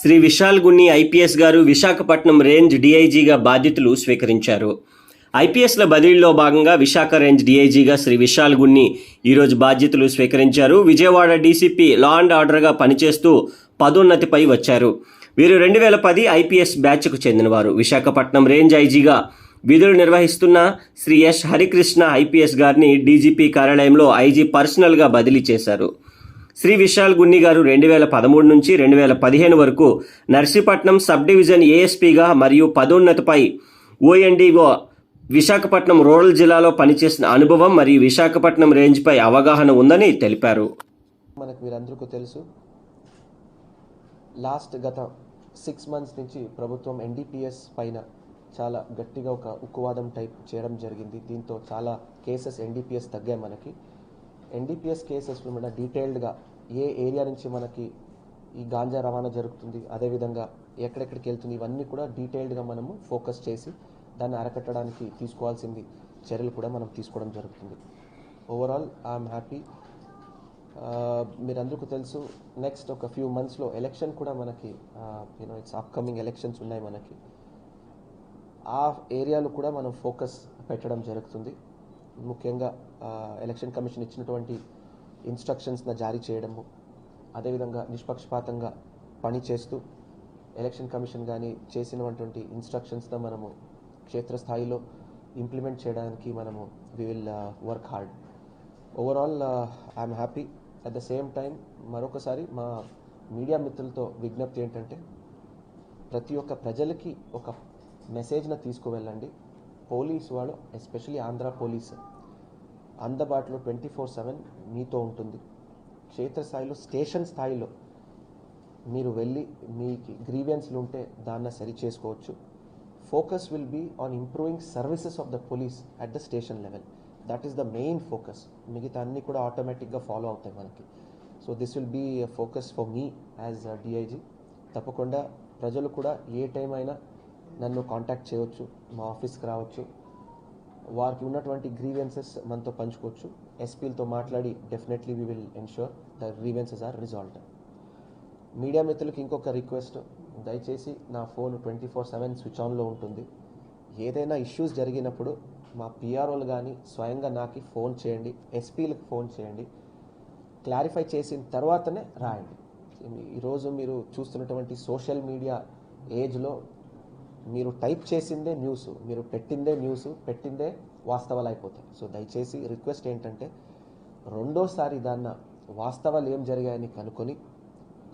Shri Vishal Gunni IPS గారు Visakhapatnam range డీఐజీగా బాధ్యతలు స్వీకరించారు. ఐపీఎస్ల బదిలీలో భాగంగా విశాఖ రేంజ్ డీఐజీగా శ్రీ విశాల్ గున్ని ఈరోజు బాధ్యతలు స్వీకరించారు. విజయవాడ డీసీపీ లా అండ్ ఆర్డర్గా పనిచేస్తూ పదోన్నతిపై వచ్చారు. వీరు రెండు వేల పది ఐపీఎస్ బ్యాచ్కు చెందినవారు. విశాఖపట్నం రేంజ్ ఐజీగా విధులు నిర్వహిస్తున్న శ్రీ ఎస్ హరికృష్ణ ఐపీఎస్ గారిని డీజీపీ కార్యాలయంలో ఐజీ పర్సనల్గా బదిలీ చేశారు. శ్రీ విశాల్ గున్ని గారు రెండు వేల పదమూడు నుంచి రెండు వేల పదిహేను వరకు నర్సీపట్నం సబ్ డివిజన్ ఏఎస్పీగా మరియు పదోన్నతిపై ఓఎన్డీఓ విశాఖపట్నం రూరల్ జిల్లాలో పనిచేసిన అనుభవం మరియు విశాఖపట్నం రేంజ్పై అవగాహన ఉందని తెలిపారు. మనకు వీరందరికీ తెలుసు. లాస్ట్ గత సిక్స్ మంత్స్ నుంచి ప్రభుత్వం ఎన్డీపీఎస్ పైన చాలా గట్టిగా ఒక ఉక్కువాదం టైప్ చేయడం జరిగింది. దీంతో చాలా కేసెస్ ఎన్డీపీఎస్ తగ్గాయి మనకి. ఎన్డీపీఎస్ కేసెస్ మన డీటెయిల్డ్గా ఏ ఏరియా నుంచి మనకి ఈ గాంజా రవాణా జరుగుతుంది అదేవిధంగా ఎక్కడెక్కడికి వెళ్తుంది ఇవన్నీ కూడా డీటెయిల్డ్గా మనము ఫోకస్ చేసి దాన్ని అరకట్టడానికి తీసుకోవాల్సింది చర్యలు కూడా మనం తీసుకోవడం జరుగుతుంది. ఓవరాల్ ఐఎమ్ హ్యాపీ మీరందరికీ తెలుసు నెక్స్ట్ ఒక ఫ్యూ మంత్స్లో ఎలక్షన్ కూడా మనకి యూనో ఇట్స్ అప్కమింగ్ ఎలక్షన్స్ ఉన్నాయి మనకి. ఆ ఏరియాలో కూడా మనం ఫోకస్ పెట్టడం జరుగుతుంది. ముఖ్యంగా uh, ఎలక్షన్ కమిషన్ ఇచ్చినటువంటి ఇన్స్ట్రక్షన్స్ని జారీ చేయడము అదేవిధంగా నిష్పక్షపాతంగా పని చేస్తూ ఎలక్షన్ కమిషన్ కానీ చేసినటువంటి ఇన్స్ట్రక్షన్స్ను మనము క్షేత్రస్థాయిలో ఇంప్లిమెంట్ చేయడానికి మనము we will work hard overall I'm happy at the same time మరొకసారి మా మీడియా మిత్రులతో విజ్ఞప్తి ఏంటంటే ప్రతి ఒక్క ప్రజలకి ఒక మెసేజ్ని తీసుకువెళ్ళండి. పోలీస్ వాళ్ళు ఎస్పెషలీ ఆంధ్ర పోలీస్ అందుబాటులో ట్వంటీ ఫోర్ సెవెన్ మీతో ఉంటుంది. క్షేత్రస్థాయిలో స్టేషన్ స్థాయిలో మీరు వెళ్ళి మీకు గ్రీవియన్స్లు ఉంటే దాన్ని సరి చేసుకోవచ్చు. Focus will be on improving services of the police at the station level. That is the main focus. మిగతా అన్నీ కూడా ఆటోమేటిక్గా ఫాలో అవుతాయి మనకి. So this will be focus for me as DIG. తప్పకుండా ప్రజలు కూడా ఏ టైం అయినా నన్ను కాంటాక్ట్ చేయవచ్చు మా ఆఫీస్కి రావచ్చు. వారికి ఉన్నటువంటి గ్రీవెన్సెస్ మనతో పంచుకోవచ్చు. ఎస్పీలతో మాట్లాడి definitely we will ensure the grievances are resolved media మిత్రులకి ఇంకొక రిక్వెస్ట్ దయచేసి నా phone twenty four seven switch ఆన్లో ఉంటుంది. ఏదైనా ఇష్యూస్ జరిగినప్పుడు మా పిఆర్ఓలు కానీ స్వయంగా నాకు ఫోన్ చేయండి. ఎస్పీలకు ఫోన్ చేయండి. క్లారిఫై చేసిన తర్వాతనే రాయండి. ఈరోజు మీరు చూస్తున్నటువంటి సోషల్ మీడియా ఏజ్లో మీరు టైప్ చేసిందే న్యూస్ మీరు పెట్టిందే న్యూస్ పెట్టిందే వాస్తవాలు అయిపోతాయి సో దయచేసి రిక్వెస్ట్ ఏంటంటే రెండోసారి దాన్న వాస్తవాలు ఏం జరిగాయని కనుక్కొని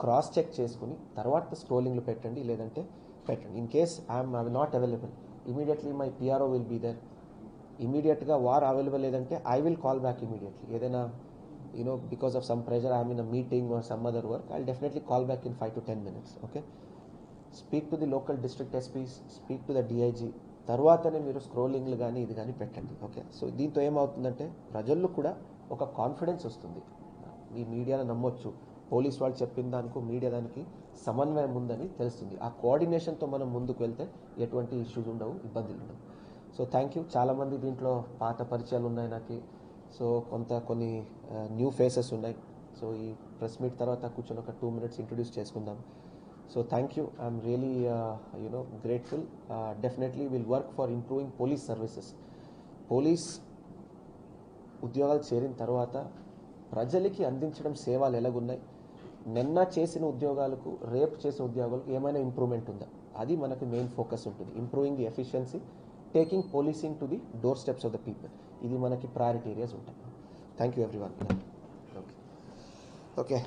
క్రాస్ చెక్ చేసుకుని తర్వాత స్క్రోలింగ్లు పెట్టండి లేదంటే పెట్టండి. In case I'm I not available immediately my PRO will be there ఇమీడియట్గా వార్ అవైలబుల్ లేదంటే I will call back immediately ఏదైనా you know because of some pressure I'm in a meeting or some other work I definitely call back in five to ten minutes okay speak to the local district SPs speak to the DIG. తర్వాతనే మీరు స్క్రోలింగ్లు కానీ ఇది కానీ పెట్టండి okay? So దీంతో ఏమవుతుందంటే ప్రజల్లో కూడా ఒక కాన్ఫిడెన్స్ వస్తుంది. ఈ మీడియాను నమ్మొచ్చు. పోలీస్ వాళ్ళు చెప్పిన దానికి మీడియా దానికి సమన్వయం ఉందని తెలుస్తుంది. ఆ కోఆర్డినేషన్తో మనం ముందుకు వెళ్తే ఎటువంటి ఇష్యూస్ ఉండవు ఇబ్బందులు ఉండవు. So thank you. చాలామంది దీంట్లో పాత పరిచయాలు ఉన్నాయి నాకు. సో కొంత కొన్ని న్యూ ఫేసెస్ ఉన్నాయి. సో ఈ ప్రెస్ మీట్ తర్వాత కూర్చొని ఒక టూ మినిట్స్ ఇంట్రడ్యూస్ చేసుకుందాం. So thank you I'm really you know grateful definitely will work for improving police services police ఉద్యోగాలు చేరిన తర్వాత ప్రజలకి అందించడం సేవలు ఎలాగున్నాయి? నిన్న చేసిన ఉద్యోగాలకు రేపు చేసిన ఉద్యోగాలకు ఏమైనా ఇంప్రూవ్మెంట్ ఉందా? అది మనకు మెయిన్ ఫోకస్ ఉంటుంది. Improving the efficiency taking policing to the doorsteps of the people ఇది మనకి ప్రయారిటీ ఏరియాస్ ఉంటాయి. Thank you everyone okay okay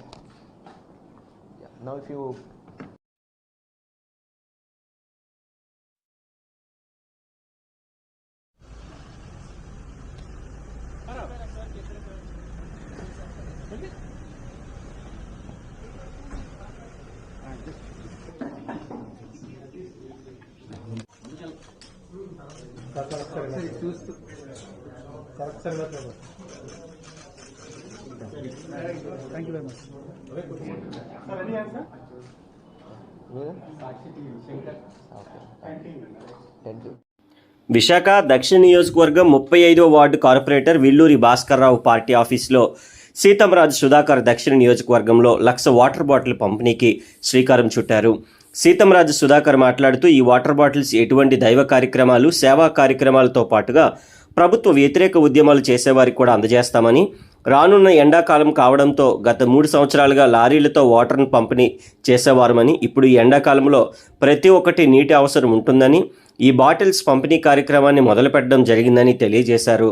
now if you thank you Visakha దక్షిణ నియోజకవర్గం ముప్పై ఐదో ward corporator Villuri Bhaskarrao party ఆఫీస్లో సీతంరాజు సుధాకర్ దక్షిణ నియోజకవర్గంలో లక్ష వాటర్ బాటిల్ పంపిణీకి శ్రీకారం చుట్టారు. సీతంరాజు సుధాకర్ మాట్లాడుతూ ఈ వాటర్ బాటిల్స్ ఎటువంటి దైవ కార్యక్రమాలు సేవా కార్యక్రమాలతో పాటుగా ప్రభుత్వ వ్యతిరేక ఉద్యమాలు చేసేవారికి కూడా అందజేస్తామని రానున్న ఎండాకాలం కావడంతో గత మూడు సంవత్సరాలుగా లారీలతో వాటర్ను పంపిణీ చేసేవారమని ఇప్పుడు ఈ ఎండాకాలంలో ప్రతి ఒక్కటి నీటి అవసరం ఉంటుందని ఈ బాటిల్స్ పంపిణీ కార్యక్రమాన్ని మొదలుపెట్టడం జరిగిందని తెలియజేశారు.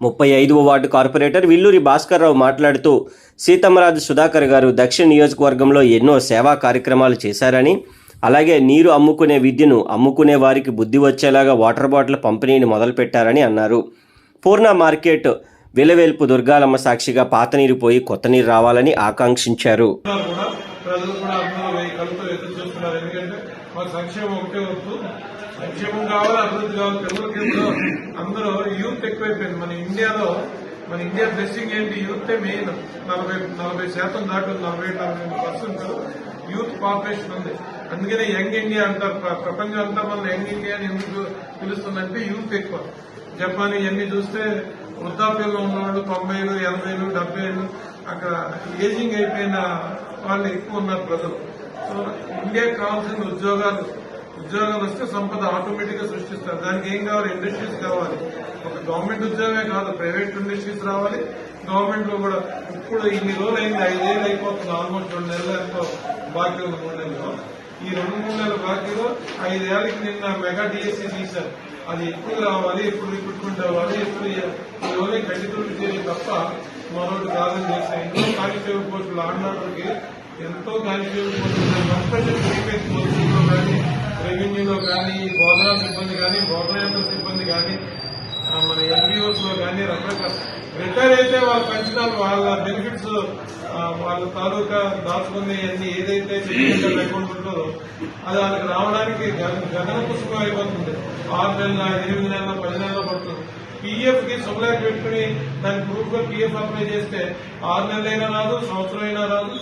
ముప్పై ఐదవ వార్డు కార్పొరేటర్ విల్లూరి భాస్కర్రావు మాట్లాడుతూ సీతమ్మరాజు సుధాకర్ గారు దక్షిణ నియోజకవర్గంలో ఎన్నో సేవా కార్యక్రమాలు చేశారని అలాగే నీరు అమ్ముకునే విద్యను అమ్ముకునే వారికి బుద్ధి వచ్చేలాగా వాటర్ బాటిల్ పంపిణీని మొదలుపెట్టారని అన్నారు. పూర్ణ మార్కెట్ విలవేల్పు దుర్గాలమ్మ సాక్షిగా పాత నీరు పోయి కొత్త నీరు రావాలని ఆకాంక్షించారు. ప్రజలు కూడా అందరూ కలుపుతో ఎదురు చూస్తున్నారు. ఎందుకంటే మా సంక్షేమం ఒకటే వద్దు. సంక్షేమం కావాలి అభివృద్ధి కావాలి పిల్లలకి ఎంతో అందరూ యూత్ ఎక్కువైపోయింది. మన ఇండియాలో మన ఇండియా బ్లెస్సింగ్ ఏంటి? యూత్ మెయిన్ నలభై నలభై శాతం దాటి నలభై నలభై పర్సెంట్ యూత్ పాపులేషన్ ఉంది. అందుకనే యంగ్ ఇండియా అంటారు ప్రపంచం అంతా మన యంగ్ ఇండియా అని ఎందుకు పిలుస్తుందంటే యూత్ ఎక్కువ. జపాన్ ఇవన్నీ చూస్తే వృద్ధాప్యంలో ఉన్నవాళ్ళు తొంభైలు ఎనభైలు డెబ్బైలు అక్కడ ఏజింగ్ అయిపోయిన వాళ్ళు ఎక్కువ ఉన్నారు ప్రజలు. సో ఇండియాకి కావాల్సిన ఉద్యోగాలు ఉద్యోగం వస్తే సంపద ఆటోమేటిక్గా సృష్టిస్తారు. దానికి ఏం కావాలి? ఇండస్ట్రీస్ కావాలి. ఒక గవర్నమెంట్ ఉద్యోగమే కాదు ప్రైవేట్ ఇండస్ట్రీస్ రావాలి. గవర్నమెంట్లో కూడా ఇప్పుడు ఇన్ని రోజులు అయింది ఐదేళ్ళు అయిపోతుంది ఆల్మోస్ట్ రెండు నెలలు ఎంతో బాకీ ఉంది మూడు నెలలో ఈ రెండు మూడు నెలల బాకీలో ఐదేళ్ళకి నిన్న మెగా డిఎస్సీ తీశారు. అది ఎప్పుడు రావాలి ఎప్పుడు రిక్రూట్మెంట్ అవ్వాలి ఎప్పుడు ఈ రోజే గడ్డితులు చేయాలి తప్ప మరొకటి కాదని చేస్తే ఎంతో కానిస్టేబుల్ పోస్టులు ఆడినప్పటికి ఎంతో కానిస్టేబుల్ పోస్టులు వర్క్ ప్రెషర్ పోస్టుల్లో కానీ రెవెన్యూలో కానీ బోధనా సిబ్బంది కానీ బోధనేతర సిబ్బంది కానీ మన ఎన్జిఓస్లో కానీ రకరకాల రిటైర్ అయితే వాళ్ళ పెన్షనాలు వాళ్ళ బెనిఫిట్స్ వాళ్ళ తాలూకా దాచుకునే అన్ని ఏదైతే అకౌంట్ ఉంటుందో అది వాళ్ళకి రావడానికి గగన పుష్పం అయిపోతుంది. ఆరు నెలల ఎనిమిది నెలల పది నెలల పడుతుంది. పీఎఫ్కి సుమలేఖ పెట్టుకుని దాని ప్రూఫ్గా పీఎఫ్ అప్లై చేస్తే ఆరు నెలలైనా రాదు సంవత్సరం అయినా రాదు.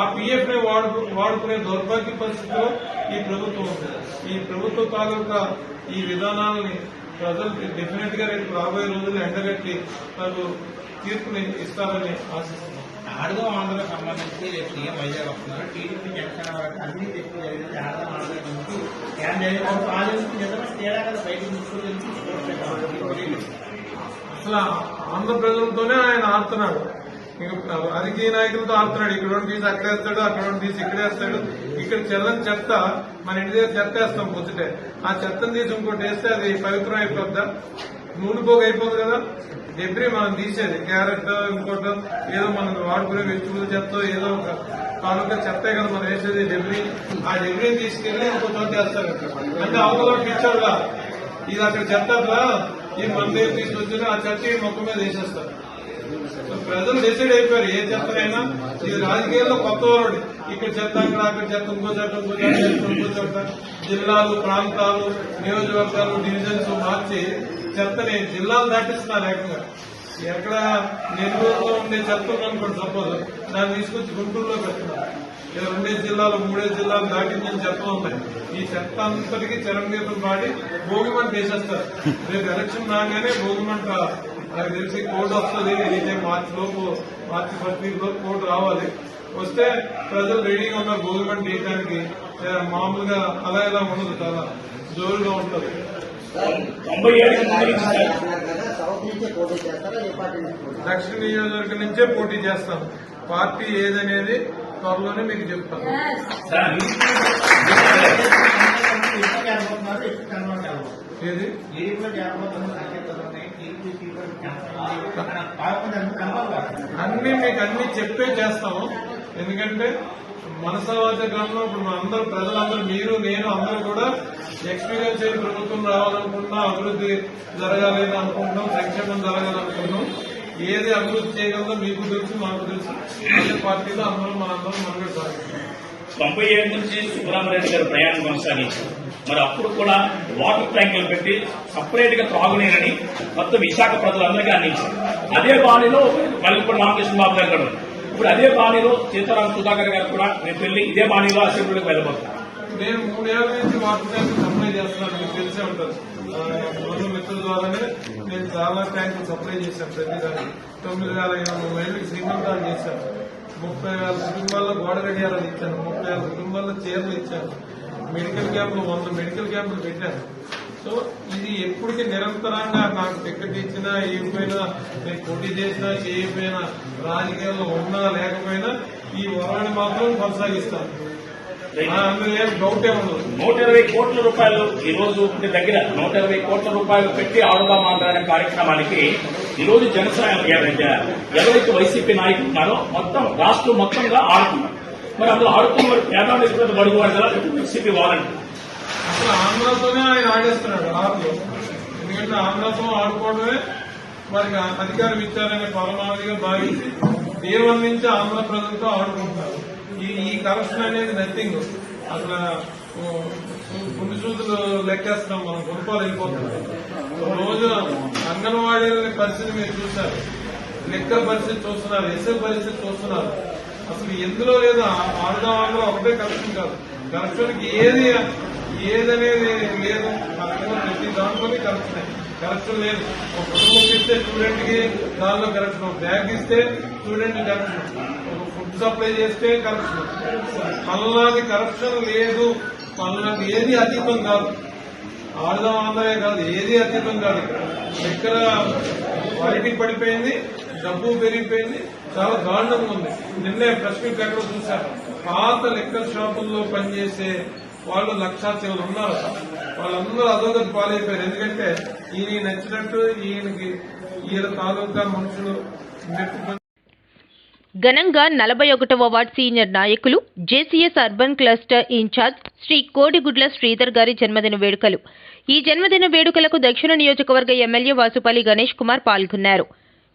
ఆ పీఎఫ్ని వాడుకునే దౌర్భాగ్య పరిస్థితిలో ఈ ప్రభుత్వం ఉంది. ఈ ప్రభుత్వ తాలూకా ఈ విధానాలని ప్రజలు డెఫినెట్గా రేపు రాబోయే రోజుల్లో ఎండగట్టి వాళ్ళు తీర్పుని ఇస్తారని ఆశిస్తున్నాం. ఆడదో ఆంధ్ర సంబంధించి రేపు సీఎం వైజాగ్ వస్తున్నారు. టీడీపీ జనసేన వరకు అన్ని ఎక్కువ జరిగింది. ఆడదో ఆంధ్ర గురించి ఏం జరిగింది తేడా కదా బయటకు తీసుకొచ్చి అసలు ఆంధ్ర ప్రజలతోనే ఆయన ఆడుతున్నాడు. రాజకీయ నాయకులతో ఆడుతున్నాడు. ఇక్కడ తీసి అక్కడ వేస్తాడు అక్కడ తీసి ఇక్కడ వేస్తాడు. ఇక్కడ చెల్లని చెత్త మన ఇంటి దగ్గర చెత్త వేస్తాం పొద్దుటే ఆ చెత్తను తీసి ఇంకోటి వేస్తే అది పవిత్రం అయిపోద్దా? నూనెపోగు అయిపోదు కదా? డెబ్రీ మనం తీసేది. క్యారెట్ ఇంకోటి ఏదో మనం వాడుకునే వెజిటబుల్ చెత్త ఏదో ఒక తాలూకా చెత్తే కదా మనం వేసేది. డెబ్రీ. ఆ డెబ్రీ తీసుకెళ్ళి ఇంకో చోట వేస్తారు. అంటే అవతల ఇచ్చాడుగా ఇది అక్కడ చెత్త ఈ మన తీసుకొచ్చిన ఆ చెత్త ఈ మొక్క మీద వేసేస్తారు. ప్రజలు డిసైడ్ అయిపోయారు ఏ చెత్తనైనా ఇది రాజకీయాల్లో కొత్త వాడు ఇక్కడ చెత్త అక్కడ అక్కడ చెత్త ఇంకో చెత్త ఇంకో చెత్త, ఇంకో చెత్త. జిల్లాలు ప్రాంతాలు నియోజకవర్గాలు డివిజన్స్ మార్చి చెత్తని జిల్లాలు దాటిస్తున్నారు ఏకంగా. ఎక్కడ నెల్లూరులో ఉండే చెత్త ఉందనుకోండి సపోజ్ దాన్ని తీసుకొచ్చి గుంటూరులో పెడుతున్నారు. ఇలా రెండే జిల్లాలు మూడే జిల్లాలు దాటిందని చెత్తలు ఉన్నాయి ఈ చెత్త అంతటికీ చరంగీతం పాడి భోగిమంట వేసేస్తారు. రేపు ఎలక్షన్ రాగానే భోగిమంట నాకు తెలిసి కోర్టు వస్తుంది ఇదే మార్చి లోపు మార్చి ఫస్ట్ వీక్ లోపు కోర్టు రావాలి. వస్తే ప్రజలు రెడీగా ఉన్నారు భోగిమంట వేయడానికి మామూలుగా అలా ఇలా ఉండదు చాలా. జోరుగా ఉంటుంది. తొంభై ఏడు దక్షిణ నియోజకవర్గం నుంచే పోటీ చేస్తాం. పార్టీ ఏదనేది త్వరలోనే మీకు ఏది? కాదు అన్ని మీకు అన్ని చెప్పే చేస్తాము. ఎందుకంటే మనసవాచ గ్రామంలో ఇప్పుడు మన ప్రజలందరూ మీరు నేను అందరూ కూడా ఎక్స్పీరియన్స్ అయిన ప్రభుత్వం రావాలనుకుంటున్నాం అభివృద్ధి జరగాలి అని అనుకుంటున్నాం సంక్షేమం జరగాలనుకుంటున్నాం. ఏది అభివృద్ధి చేయగలదో మీకు తెలుసు మాకు తెలుసు. అదే పార్టీలో అందరూ మనందరం మనమే సాగుతున్నాం తొంభై ఏడు నుంచి సుబ్రహ్మణ్యం గారు ప్రయాణం కొనసాగించారు. మరి అప్పుడు కూడా వాటర్ ట్యాంకులు పెట్టి సపరేట్గా త్రాగునీరని మొత్తం విశాఖ ప్రజలందరికీ అందించారు. అదే బాణిలో మల్లిపూడి రామకృష్ణ బాబు గారు ఇప్పుడు అదే బాణిలో సీతారాం సుధాకర్ గారు కూడా రేపు వెళ్ళి ఇదే బాణిలో అసెంబ్లీకి వెళ్ళబోతున్నారు నేను మూడేళ్ళ నుంచి వాటర్ సప్లై చేస్తున్నాను మీకు తెలిసే ఉంటుంది. ఆ, మిత్రుల ద్వారానే నేను మేము చాలా ట్యాంకులు సప్లై చేశాను ప్రతిదానికి తొమ్మిది వేల ఎనిమిది మైళ్ళకి శ్రీమంతాలు చేశాను. ముప్పై వేల కుటుంబాల్లో గోడ గడియారాలు ఇచ్చాను. ముప్పై వేల కుటుంబాల్లో చీరలు ఇచ్చాను. మెడికల్ క్యాంపులు వంద మెడికల్ క్యాంపులు పెట్టాను. సో ఇది ఎప్పటికీ నిరంతరంగా నాకు టికెట్ ఇచ్చినా ఏమైనా నేను పోటీ చేసినా చేయకపోయినా రాజకీయాల్లో ఉన్నా లేకపోయినా ఈ వరవని మాత్రం కొనసాగిస్తాను. నూట ఇరవై కోట్ల రూపాయలు ఈ రోజు దగ్గర నూట ఇరవై కోట్ల రూపాయలు పెట్టి అనే కార్యక్రమానికి ఈ రోజు జనసేన ఎవరైతే వైసీపీ నాయకులు ఉన్నారో మొత్తం రాష్ట్రం మొత్తంగా ఆడుతున్నారు. మరి అందులో ఆడుతున్న పేదవాళ్ళు బడుగు వర్గాల వైసీపీ వాలంటీర్ అసలు ఆంధ్రతోనే ఆయన ఆడేస్తున్నాడు ఆరులో ఎందుకంటే ఆంధ్రతో ఆడుకోవడమే వారికి అధికారం ఇచ్చారనే పరమావధిగా భావించి దేవం నుంచి ఆంధ్ర ప్రజలతో ఆడుకుంటారు ఈ ఈ కరప్షన్ అనేది నథింగ్ అసలు ఓ, చూతులు లెక్కేస్తున్నాం మనం గుణపాలు వెళ్ళిపోతున్నాం. రోజు అంగన్వాడీల పరిస్థితి మీరు చూశారు. లెక్క పరిస్థితి చూస్తున్నారు ఎస్ఏ పరిస్థితి చూస్తున్నారు. అసలు ఎందులో లేదు ఆడదాం ఆడదాం ఒకటే కరప్షన్ కాదు. కరప్షన్కి ఏది ఏదనేది లేదు. మనకేమో ప్రతి దాంట్లోనే కరెక్షన్ కరెక్షన్ లేదు. ఒక కుటుంబం ఇస్తే స్టూడెంట్కి దానిలో కరెక్షన్ ఒక బ్యాగ్ ఇస్తే స్టూడెంట్ కరెక్షన్ ఒక ఫుడ్ సప్లై చేస్తే కరెక్షన్ పల్లాది కరెక్షన్ లేదు. పల్లాది ఏది అతీతం కాదు. ఆడదాం ఆంధ్రమే కాదు. ఏది అతీతం కాదు. ఇక్కడ క్వాలిటీ పడిపోయింది డబ్బు పెరిగిపోయింది చాలా దారుణంగా ఉంది. నిన్నే ప్రెస్ మీట్ ఎక్కడో చూశాను. పాత లెక్కల షాపుల్లో పనిచేసే వాళ్ళు లక్షా ఉన్నారు. వాళ్ళందరూ అధోగతి పాలైపోయారు. ఎందుకంటే ఈయన నచ్చినట్టు ఈయనకి ఈయన తాలూకా మనుషులు ఘనంగా నలభై ఒకటవ వార్డ్ సీనియర్ నాయకులు JCS urban cluster incharge Shri Kodigudla Sridhar గారి జన్మదిన వేడుకలు. ఈ జన్మదిన వేడుకలకు దక్షిణ నియోజకవర్గ ఎమ్మెల్యే వాసుపల్లి గణేష్ కుమార్ పాల్గొన్నారు.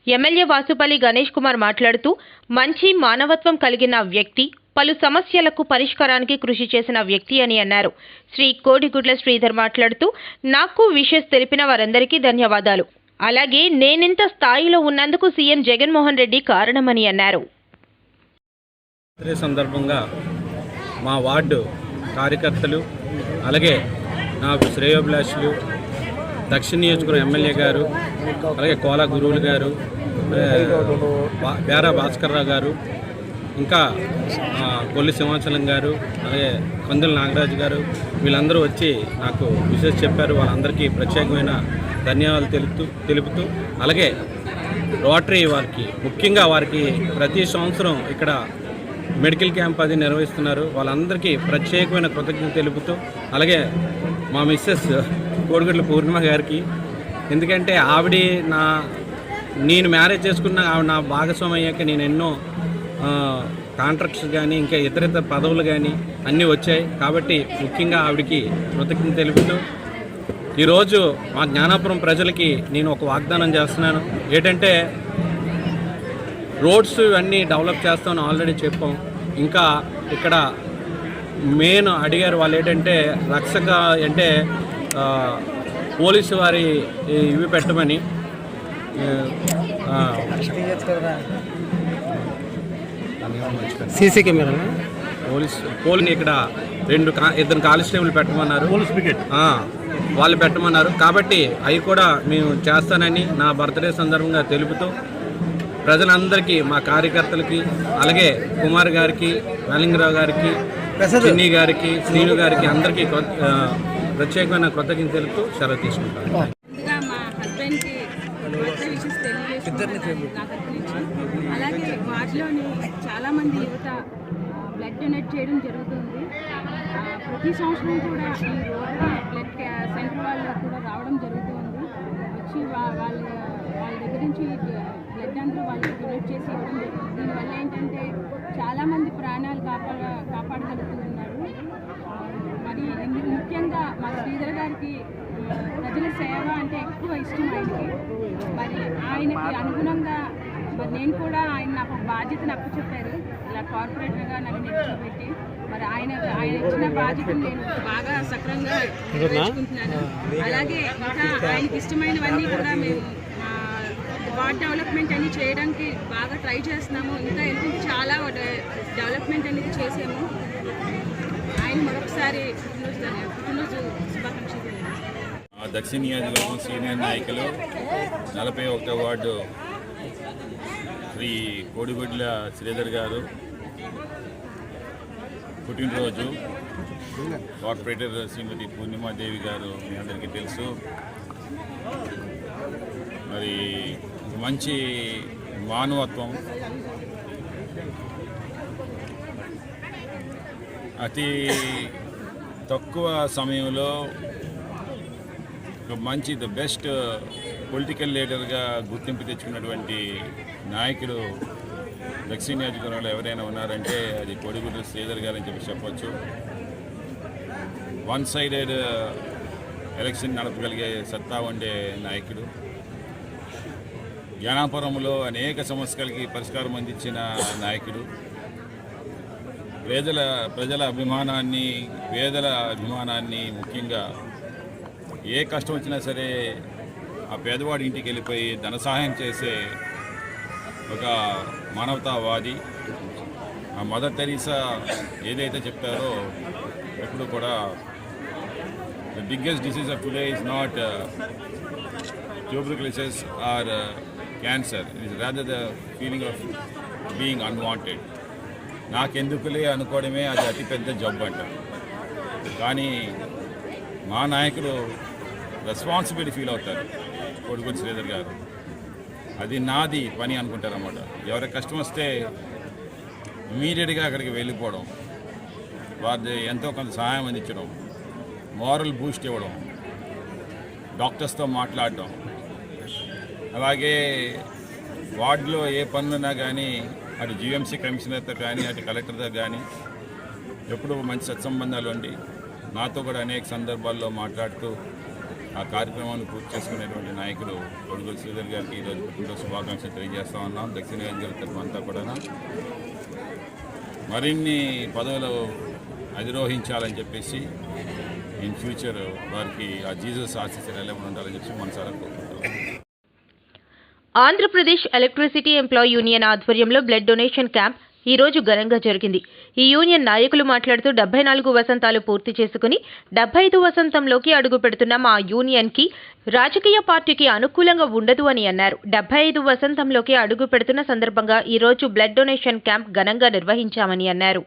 ఎమ్మెల్యే వాసుపల్లి గణేష్ కుమార్ మాట్లాడుతూ మంచి మానవత్వం కలిగిన వ్యక్తి పలు సమస్యలకు పరిష్కారానికి కృషి చేసిన వ్యక్తి అని అన్నారు. శ్రీ కోడిగుడ్ల శ్రీధర్ మాట్లాడుతూ నాకు విషెస్ తెలిపిన వారందరికీ ధన్యవాదాలు. అలాగే నేనింత స్థాయిలో ఉన్నందుకు సీఎం జగన్మోహన్ రెడ్డి కారణమని అన్నారు. సందర్భంగా మా వార్డు కార్యకర్తలు అలాగే నాకు శ్రేయోభిలాషులు దక్షిణ నియోజకవర్గం ఎమ్మెల్యే గారు అలాగే కోలా గురువులు గారు బేరా భాస్కర్రావు గారు ఇంకా కొల్లి సింహాచలం గారు అలాగే కందుల నాగరాజు గారు వీళ్ళందరూ వచ్చి నాకు విశేష చెప్పారు. వాళ్ళందరికీ ప్రత్యేకమైన ధన్యవాదాలు తెలుపుతూ తెలుపుతూ అలాగే రోటరీ వారికి ముఖ్యంగా వారికి ప్రతి సంవత్సరం ఇక్కడ మెడికల్ క్యాంప్ అది నిర్వహిస్తున్నారు. వాళ్ళందరికీ ప్రత్యేకమైన కృతజ్ఞత తెలుపుతూ అలాగే మా మిస్సెస్ కోడిగడ్ల పూర్ణిమ గారికి ఎందుకంటే ఆవిడ నా నేను మ్యారేజ్ చేసుకున్న ఆవిడ నా భాగస్వామి అయ్యాక నేను ఎన్నో కాంట్రాక్ట్స్ కానీ ఇంకా ఇతర ఇతర పదవులు కానీ అన్నీ వచ్చాయి. కాబట్టి ముఖ్యంగా ఆవిడకి కృతజ్ఞత తెలుపుతూ ఈరోజు మా జ్ఞానాపురం ప్రజలకి నేను ఒక వాగ్దానం చేస్తున్నాను. ఏంటంటే రోడ్స్ ఇవన్నీ డెవలప్ చేస్తామని ఆల్రెడీ చెప్పాం. ఇంకా ఇక్కడ మెయిన్ అడిగారు వాళ్ళు ఏంటంటే రక్షక అంటే పోలీసు వారి ఇవి పెట్టమని. సీసీ కెమెరా పోలీస్ పోలీని ఇక్కడ రెండు కా- ఇద్దరు కానిస్టేబుల్ పెట్టమన్నారు. పోలీస్ పికెట్ వాళ్ళు పెట్టమన్నారు. కాబట్టి అవి కూడా మేము చేస్తానని నా బర్త్డే సందర్భంగా తెలుపుతూ ప్రజలందరికీ మా కార్యకర్తలకి అలాగే కుమార్ గారికి వెలింగరావు గారికి చిన్ని గారికి శ్రీను గారికి అందరికీ ప్రత్యేకమైన కృతజ్ఞత తెలుపుతూ సెలవు తీసుకుంటాను. అలాగే వాటిలోని చాలామంది యువత బ్లడ్ డొనేట్ చేయడం జరుగుతుంది. ప్రతి సంవత్సరం కూడా ఈ రోటరీ బ్లడ్ క్యా- సెంటర్ వాళ్ళు కూడా రావడం జరుగుతుంది. వచ్చి వాళ్ళ వాళ్ళ దగ్గర నుంచి బ్లడ్ అందరూ వాళ్ళు డొనేట్ చేసి ఇవ్వడం జరుగుతుంది. దీనివల్ల ఏంటంటే చాలామంది ప్రాణాలు కాపాడ కాపాడగలుగుతున్నారు. మరి ఇందులో ముఖ్యంగా మా శ్రీధర్ గారికి ప్రజల సేవ అంటే ఎక్కువ ఇష్టం ఆయనకి. మరి ఆయనకి అనుగుణంగా మరి నేను కూడా ఆయన నాకు ఒక బాధ్యతను అప్పచెప్పారు. ఇలా కార్పొరేటర్గా నాకు నిల్చోబెట్టి మరి ఆయన ఆయన ఇచ్చిన బాధ్యతను నేను బాగా సక్రంగా నిర్వహించుకుంటున్నాను అలాగే ఇంకా ఆయనకి ఇష్టమైనవన్నీ కూడా మేము వార్డ్ డెవలప్మెంట్ అన్ని చేయడానికి బాగా ట్రై చేస్తున్నాము. ఇంకా ఎందుకంటే చాలా డెవలప్మెంట్ అనేది చేసాము. ఆయన మరొకసారి పుట్టినరోజు శుభాకాంక్షలు దక్షిణ నియోజకవర్గం సీనియర్ నాయకులు నలభై ఒకటో వార్డు శ్రీ కోడిగుడ్ల శ్రీధర్ గారు పుట్టినరోజు. కార్పొరేటర్ శ్రీమతి పూర్ణిమాదేవి గారు మీ అందరికీ తెలుసు. మరి మంచి మానవత్వం. అతి తక్కువ సమయంలో ఒక మంచి ద బెస్ట్ పొలిటికల్ లీడర్గా గుర్తింపు తెచ్చుకున్నటువంటి నాయకుడు దక్షిణ నియోజకవర్గంలో ఎవరైనా ఉన్నారంటే అది కొడుగుడు శ్రీధర్ గారు అని చెప్పి చెప్పొచ్చు. వన్ సైడెడ్ ఎలక్షన్ నడపగలిగే సత్తా ఉండే నాయకుడు. జ్ఞానాపురంలో అనేక సమస్యలకి పరిష్కారం అందించిన నాయకుడు. పేదల ప్రజల అభిమానాన్ని పేదల అభిమానాన్ని ముఖ్యంగా ఏ కష్టం వచ్చినా సరే ఆ పేదవాడి ఇంటికి వెళ్ళిపోయి ధన సహాయం చేసే ఒక మానవతావాది. ఆ మదర్ తెరీసా ఏదైతే చెప్తారో ఎప్పుడు కూడా the biggest disease of today is not uh, tuberculosis or uh, cancer it It the feeling of being unwanted being నాకెందుకులే అనుకోవడమే అది అతిపెద్ద జబ్బు అంట. కానీ మా నాయకులు రెస్పాన్సిబిలిటీ ఫీల్ అవుతారు. కొడుకుని శ్రీధర్ గారు. అది నాది పని అనుకుంటారన్నమాట. ఎవరికి కష్టం వస్తే ఇమీడియట్గా అక్కడికి వెళ్ళిపోవడం వారి ఎంతో కొంత సహాయం అందించడం మోరల్ బూస్ట్ ఇవ్వడం డాక్టర్స్తో మాట్లాడడం. అలాగే వార్డులో ఏ పనులున్నా కానీ అటు జిఎంసీ కమిషనర్తో కానీ అటు కలెక్టర్తో కానీ ఎప్పుడూ మంచి సత్సంబంధాలు ఉండి నాతో కూడా అనేక సందర్భాల్లో మాట్లాడుతూ ఆ కార్యక్రమాన్ని పూర్తి చేసుకునేటువంటి నాయకుడు కొడుకులు శ్రీధర్ గారికి ఈరోజు పుట్టినరోజు శుభాకాంక్షలు తెలియజేస్తా ఉన్నాం. దక్షిణ నియోజకవర్గ తరఫు అంతా కూడా. మరిన్ని పదవులు అధిరోహించాలని చెప్పేసి ఇన్ ఫ్యూచర్ వారికి ఆ జీసస్ ఆశీస్సులు ఎలా ఉండాలని చెప్పి మనసారా కోరుకుంటాం ఆంధ్రప్రదేశ్ ఎలక్ట్రిసిటీ ఎంప్లాయీ యూనియన్ ఆధ్వర్యంలో బ్లడ్ డొనేషన్ క్యాంప్ ఈ రోజు ఘనంగా జరిగింది. ఈ యూనియన్ నాయకులు మాట్లాడుతూ డెబ్బై నాలుగు వసంతాలు పూర్తి చేసుకుని డెబ్బై ఐదు వసంతంలోకి అడుగు పెడుతున్న. మా యూనియన్కి రాజకీయ పార్టీకి అనుకూలంగా ఉండదు అని అన్నారు. డెబ్బై ఐదు వసంతంలోకి అడుగు పెడుతున్న సందర్భంగా ఈ రోజు బ్లడ్ డొనేషన్ క్యాంప్ ఘనంగా నిర్వహించామని అన్నారు.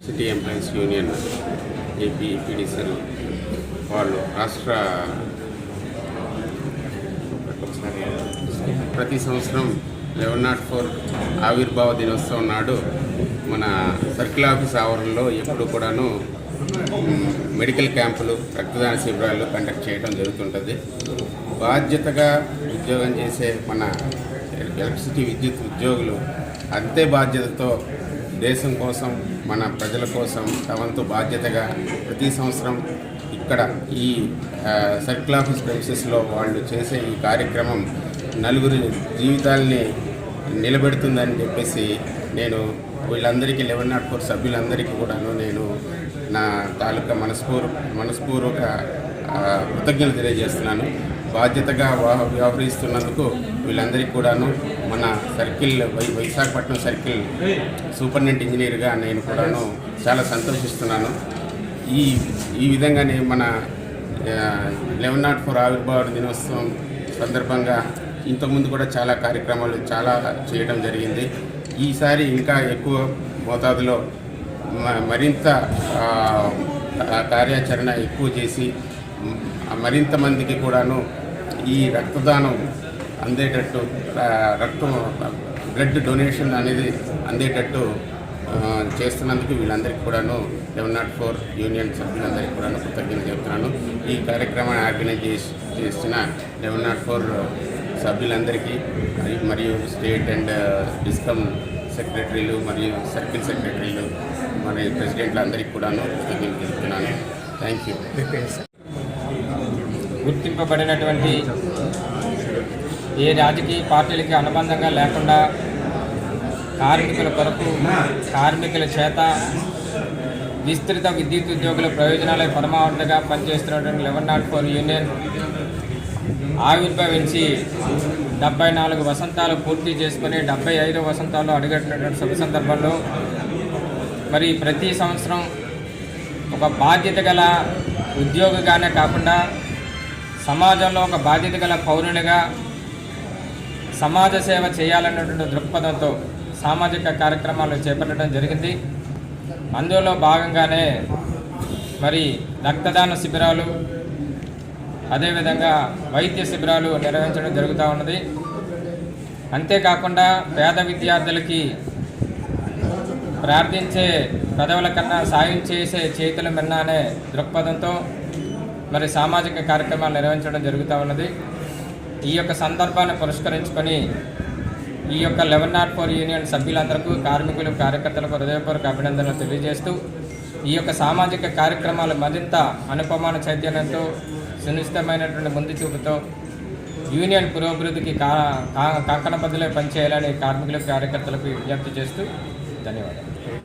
సిటీ ఎంప్లాయీస్ యూనియన్ ఏపీ వాళ్ళు రాష్ట్ర ప్రతి సంవత్సరం లెవెన్ నాట్ ఫోర్ ఆవిర్భావ దినోత్సవం నాడు మన సర్కిల్ ఆఫీస్ ఆవరణలో ఎప్పుడు కూడాను మెడికల్ క్యాంపులు రక్తదాన శిబిరాలు కండక్ట్ చేయడం జరుగుతుంటుంది. బాధ్యతగా ఉద్యోగం చేసే మన ఎలక్ట్రిసిటీ విద్యుత్ ఉద్యోగులు అంతే బాధ్యతతో దేశం కోసం మన ప్రజల కోసం తమంతో బాధ్యతగా ప్రతి సంవత్సరం ఇక్కడ ఈ సర్కిల్ ఆఫీస్ ప్రెమిసెస్లో వాళ్ళు చేసే ఈ కార్యక్రమం నలుగురి జీవితాల్ని నిలబెడుతుందని చెప్పేసి నేను వీళ్ళందరికీ లెవెన్ నాట్ ఫోర్ సభ్యులందరికీ కూడాను నేను నా తాలూకా మనస్పూర్ మనస్పూర్వక కృతజ్ఞతలు తెలియజేస్తున్నాను. బాధ్యతగా వ్యవహరిస్తున్నందుకు వీళ్ళందరికీ కూడాను మన సర్కిల్ వై విశాఖపట్నం సర్కిల్ సూపరింటెండెంట్ ఇంజనీర్గా నేను కూడాను చాలా సంతోషిస్తున్నాను. ఈ ఈ విధంగానే మన లెవెన్ నాట్ ఫోర్ ఆవిర్భావ దినోత్సవం సందర్భంగా ఇంతకుముందు కూడా చాలా కార్యక్రమాలు చాలా చేయడం జరిగింది. ఈసారి ఇంకా ఎక్కువ మోతాదులో మ- మరింత కార్యాచరణ ఎక్కువ చేసి మరింత మందికి కూడాను ఈ రక్తదానం అందేటట్టు రక్తం బ్లడ్ డొనేషన్ అనేది అందేటట్టు చేస్తున్నందుకు వీళ్ళందరికీ కూడాను లెవెన్ నాట్ ఫోర్ యూనియన్ సభ్యులందరికీ కూడాను కృతజ్ఞత చెప్తున్నాను. ఈ కార్యక్రమాన్ని ఆర్గనైజ్ చేసి చేసిన లెవెన్ నాట్ ఫోర్ సభ్యులందరికీ మరియు- స్టేట్ అండ్ డిస్కమ్ సెక్రటరీలు మరియు సర్కిల్ సెక్రటరీలు మరి ప్రెసిడెంట్లు అందరికీ కూడాను కృతజ్ఞతలు తెలుపుతున్నాను. థ్యాంక్ యూ గుర్తింపబడినటువంటి ఏ రాజకీయ పార్టీలకి అనుబంధంగా లేకుండా కార్మికుల కొరకు కార్మికుల చేత విస్తృత విద్యుత్ ఉద్యోగుల ప్రయోజనాల పరమావధిగా పనిచేస్తున్నటువంటి లెవెన్ నాట్ ఫోర్ యూనియన్ ఆవిర్భవించి డెబ్బై నాలుగు వసంతాలు పూర్తి చేసుకుని డెబ్బై ఐదు వసంతాలు అడుగట్టినటువంటి శుభ సందర్భంలో మరి ప్రతి సంవత్సరం ఒక బాధ్యత గల ఉద్యోగిగానే కాకుండా సమాజంలో ఒక బాధ్యత గల పౌరునిగా సమాజ సేవ చేయాలన్నటువంటి దృక్పథంతో సామాజిక కార్యక్రమాలు చేపట్టడం జరిగింది. అందులో భాగంగానే మరి రక్తదాన శిబిరాలు అదేవిధంగా వైద్య శిబిరాలు నిర్వహించడం జరుగుతూ ఉన్నది. అంతేకాకుండా పేద విద్యార్థులకి ప్రార్థించే పెదవుల కన్నా సాయం చేసే చేతుల మిన్న అనే దృక్పథంతో మరి సామాజిక కార్యక్రమాలు నిర్వహించడం జరుగుతూ ఉన్నది. ఈ యొక్క సందర్భాన్ని పురస్కరించుకొని ఈ యొక్క లెవెన్ నాట్ ఫోర్ యూనియన్ సభ్యులందరికీ కార్మికులు కార్యకర్తలకు హృదయపూర్వక అభినందనలు తెలియజేస్తూ ఈ యొక్క సామాజిక కార్యక్రమాలు మరింత అనుపమాన చైతన్యంతో సునిశ్చితమైనటువంటి ముందు చూపుతో యూనియన్ పురోభివృద్ధికి కా కా- కంకణ పనిచేయాలని కార్మికులకు కార్యకర్తలకు విజ్ఞప్తి చేస్తూ ధన్యవాదాలు.